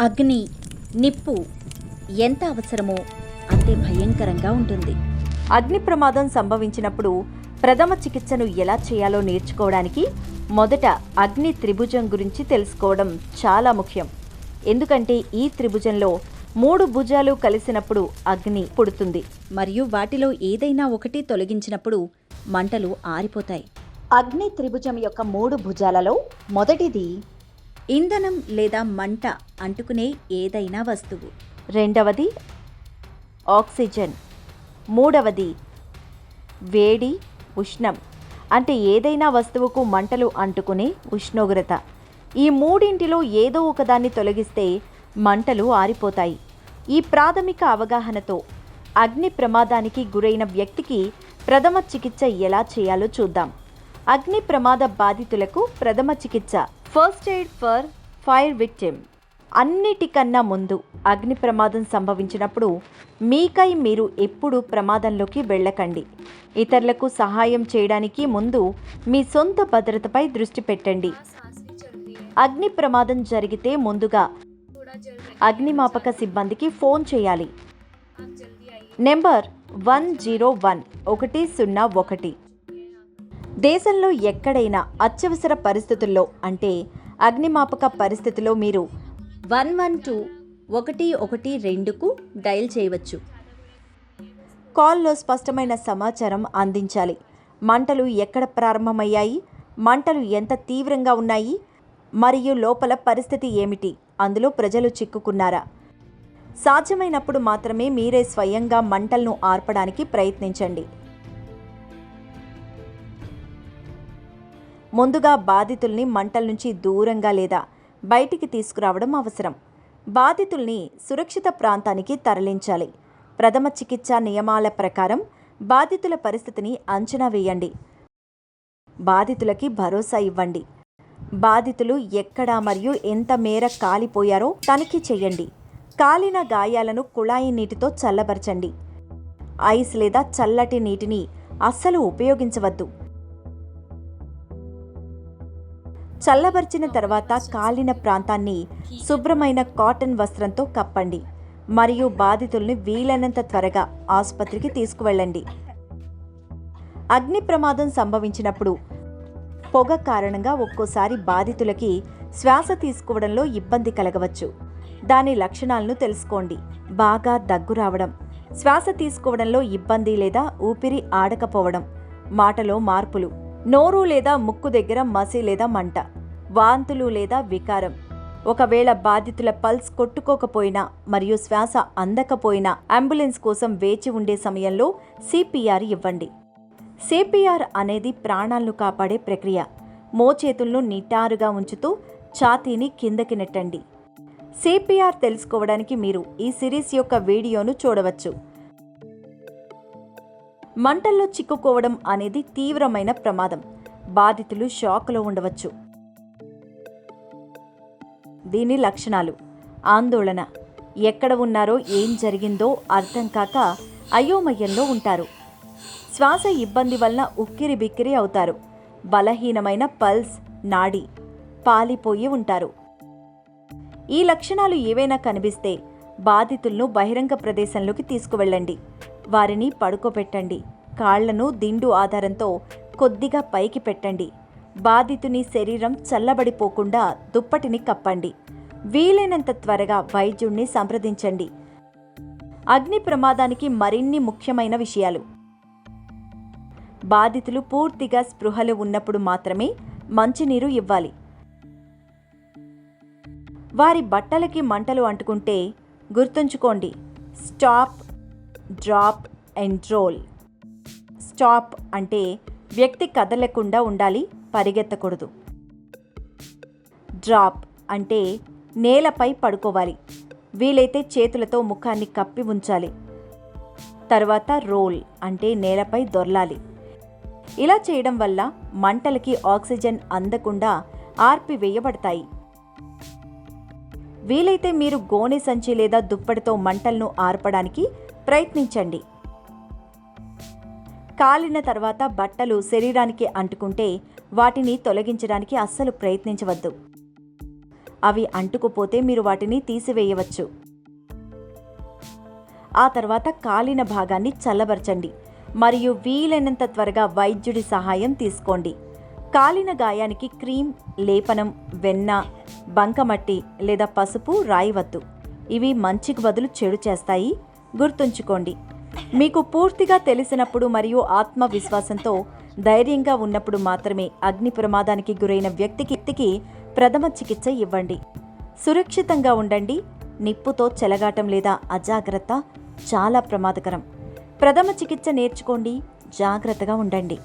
అగ్ని నిప్పు ఎంత అవసరమో అంతే భయంకరంగా ఉంటుంది. అగ్ని ప్రమాదం సంభవించినప్పుడు ప్రథమ చికిత్సను ఎలా చేయాలో నేర్చుకోవడానికి మొదట అగ్ని త్రిభుజం గురించి తెలుసుకోవడం చాలా ముఖ్యం. ఎందుకంటే ఈ త్రిభుజంలో మూడు భుజాలు కలిసినప్పుడు అగ్ని పుడుతుంది. మరియు వాటిలో ఏదైనా ఒకటి తొలగించినప్పుడు మంటలు ఆరిపోతాయి. అగ్ని త్రిభుజం యొక్క మూడు భుజాలలో మొదటిది ఇంధనం లేదా మంట అంటుకునే ఏదైనా వస్తువు. రెండవది ఆక్సిజన్. మూడవది వేడి ఉష్ణం. అంటే ఏదైనా వస్తువుకు మంటలు అంటుకునే ఉష్ణోగ్రత. ఈ మూడింటిలో ఏదో ఒకదాన్ని తొలగిస్తే మంటలు ఆరిపోతాయి. ఈ ప్రాథమిక అవగాహనతో అగ్ని ప్రమాదానికి గురైన వ్యక్తికి ప్రథమ చికిత్స ఎలా చేయాలో చూద్దాం. అగ్ని ప్రమాద బాధితులకు ప్రథమ చికిత్స first aid for fire victim అన్నిటికన్నా ముందు అగ్ని ప్రమాదం సంభవించినప్పుడు మీకై మీరు ఎప్పుడూ ప్రమాదంలోకి వెళ్ళకండి. ఇతరులకు సహాయం చేయడానికి ముందు మీ సొంత భద్రతపై దృష్టి పెట్టండి. అగ్ని ప్రమాదం జరిగితే ముందుగా అగ్నిమాపక సిబ్బందికి ఫోన్ చేయాలి. నెంబర్ వన్ జీరో వన్ ఒకటి సున్నా ఒకటి. దేశంలో ఎక్కడైనా అత్యవసర పరిస్థితుల్లో అంటే అగ్నిమాపక పరిస్థితిలో మీరు వన్ వన్ టూ ఒకటి ఒకటి రెండుకు డయల్ చేయవచ్చు. కాల్లో స్పష్టమైన సమాచారం అందించాలి. మంటలు ఎక్కడ ప్రారంభమయ్యాయి? మంటలు ఎంత తీవ్రంగా ఉన్నాయి? మరియు లోపల పరిస్థితి ఏమిటి? అందులో ప్రజలు చిక్కుకున్నారా? సాధ్యమైనప్పుడు మాత్రమే మీరే స్వయంగా మంటలను ఆర్పడానికి ప్రయత్నించండి. ముందుగా బాధితుల్ని మంటల నుంచి దూరంగా లేదా బయటికి తీసుకురావడం అవసరం. బాధితుల్ని సురక్షిత ప్రాంతానికి తరలించాలి. ప్రథమ చికిత్స నియమాల ప్రకారం బాధితుల పరిస్థితిని అంచనా వేయండి. బాధితులకి భరోసా ఇవ్వండి. బాధితులు ఎక్కడ మరియు ఎంత మేర కాలిపోయారో తనిఖీ చేయండి. కాలిన గాయాలను కుళాయి నీటితో చల్లబరచండి. ఐస్ లేదా చల్లటి నీటిని అస్సలు ఉపయోగించవద్దు. చల్లబరిచిన తర్వాత కాలిన ప్రాంతాన్ని శుభ్రమైన కాటన్ వస్త్రంతో కప్పండి. మరియు బాధితుల్ని వీలైనంత త్వరగా ఆసుపత్రికి తీసుకువెళ్ళండి. అగ్ని ప్రమాదం సంభవించినప్పుడు పొగ కారణంగా ఒక్కోసారి బాధితులకి శ్వాస తీసుకోవడంలో ఇబ్బంది కలగవచ్చు. దాని లక్షణాలను తెలుసుకోండి. బాగా దగ్గు రావడం శ్వాస తీసుకోవడంలో ఇబ్బంది లేదా ఊపిరి ఆడకపోవడం మాటలో మార్పులు. నోరు లేదా ముక్కు దగ్గర మసి లేదా మంట వాంతులు లేదా వికారం. ఒకవేళ బాధితుల పల్స్ కొట్టుకోకపోయినా మరియు శ్వాస అందకపోయినా అంబులెన్స్ కోసం వేచి ఉండే సమయంలో సిపిఆర్ ఇవ్వండి. సిపిఆర్ అనేది ప్రాణాలను కాపాడే ప్రక్రియ. మోచేతులను నిటారుగా ఉంచుతూ ఛాతీని కిందకి నెట్టండి. సిపిఆర్ తెలుసుకోవడానికి మీరు ఈ సిరీస్ యొక్క వీడియోను చూడవచ్చు. మంటల్లో చిక్కుకోవడం అనేది తీవ్రమైన ప్రమాదం. బాధితులు షాక్లో ఉండవచ్చు. దీని లక్షణాలు. ఆందోళన. ఎక్కడ ఉన్నారో ఏం జరిగిందో అర్థం కాక అయోమయంలో ఉంటారు. శ్వాస ఇబ్బంది వలన ఉక్కిరి బిక్కిరి అవుతారు. బలహీనమైన పల్స్ నాడి పాలిపోయి ఉంటారు. ఈ లక్షణాలు ఏవైనా కనిపిస్తే బాధితులను బహిరంగ ప్రదేశంలోకి తీసుకువెళ్ళండి. వారిని పడుకోబెట్టండి. కాళ్ళను దిండు ఆధారంతో కొద్దిగా పైకి పెట్టండి. బాధితుని శరీరం చల్లబడిపోకుండా దుప్పటిని కప్పండి. వీలైనంత త్వరగా వైద్యుణ్ణి సంప్రదించండి. అగ్ని ప్రమాదానికి మరిన్ని ముఖ్యమైన విషయాలు. బాధితులు పూర్తిగా స్పృహలో ఉన్నప్పుడు మాత్రమే మంచినీరు ఇవ్వాలి. వారి బట్టలకి మంటలు అంటుకుంటే గుర్తుంచుకోండి. Stop drop and roll. Stop అంటే వ్యక్తి కదలకుండా ఉండాలి పరిగెత్తకూడదు. డ్రాప్ అంటే నేలపై పడుకోవాలి. వీలైతే చేతులతో ముఖాన్ని కప్పి ఉంచాలి. తర్వాత రోల్ అంటే నేలపై దొర్లాలి. ఇలా చేయడం వల్ల మంటలకి ఆక్సిజన్ అందకుండా ఆర్పివేయబడతాయి. వీలైతే మీరు గోనె సంచి లేదా దుప్పటితో మంటలను ఆర్పడానికి ప్రయత్నించండి. కాలిన తర్వాత బట్టలు శరీరానికి అంటుకుంటే వాటిని తొలగించడానికి అస్సలు ప్రయత్నించవద్దు. అవి అంటుకుపోతే మీరు వాటిని తీసివేయవచ్చు. ఆ తర్వాత కాలిన భాగాన్ని చల్లబరచండి. మరియు వీలైనంత త్వరగా వైద్యుడి సహాయం తీసుకోండి. కాలిన గాయానికి క్రీమ్ లేపనం వెన్న బంకమట్టి లేదా పసుపు రాయవద్దు ఇవి మంచికి బదులు చెడు చేస్తాయి. గుర్తుంచుకోండి. మీకు పూర్తిగా తెలిసినప్పుడు మరియు ఆత్మవిశ్వాసంతో ధైర్యంగా ఉన్నప్పుడు మాత్రమే అగ్ని ప్రమాదానికి గురైన వ్యక్తికి వ్యక్తికి ప్రథమ చికిత్స ఇవ్వండి. సురక్షితంగా ఉండండి. నిప్పుతో చెలగాటం లేదా అజాగ్రత్త చాలా ప్రమాదకరం. ప్రథమ చికిత్స నేర్చుకోండి. జాగ్రత్తగా ఉండండి.